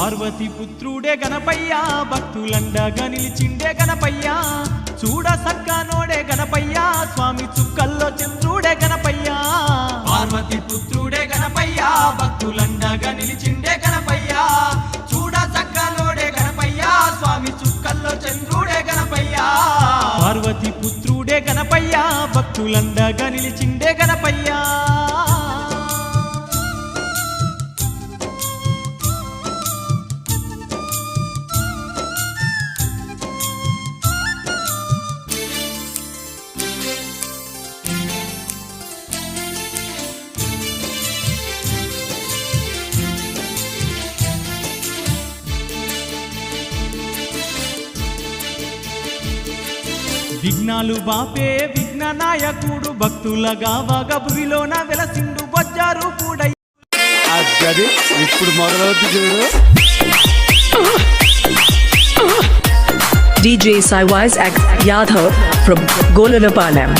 పార్వతి పుత్రుడే గణపయ్య భక్తులండగా నిలిచిండే గణపయ్య. చూడ సక్కనోడే గణపయ్య స్వామి చుక్కల్లో చంద్రుడే గణపయ్య. పార్వతి పుత్రుడే గణపయ్య భక్తులండగా నిలిచిండే గణపయ్య. చూడ సక్కనోడే గణపయ్య స్వామి చుక్కల్లో చంద్రుడే గణపయ్య. పార్వతి పుత్రుడే గణపయ్య భక్తులండగా నిలిచిండే గణపయ్య. విఘ్నాలు బాపే విఘ్న నాయకుడు భక్తులగా వగబురిలోన వెలసిండు బొజ్జారు కూడా అది ఇప్పుడు మొదలవుతుంది చూడు DJ Saiwise X Yadhav from Golanapalam.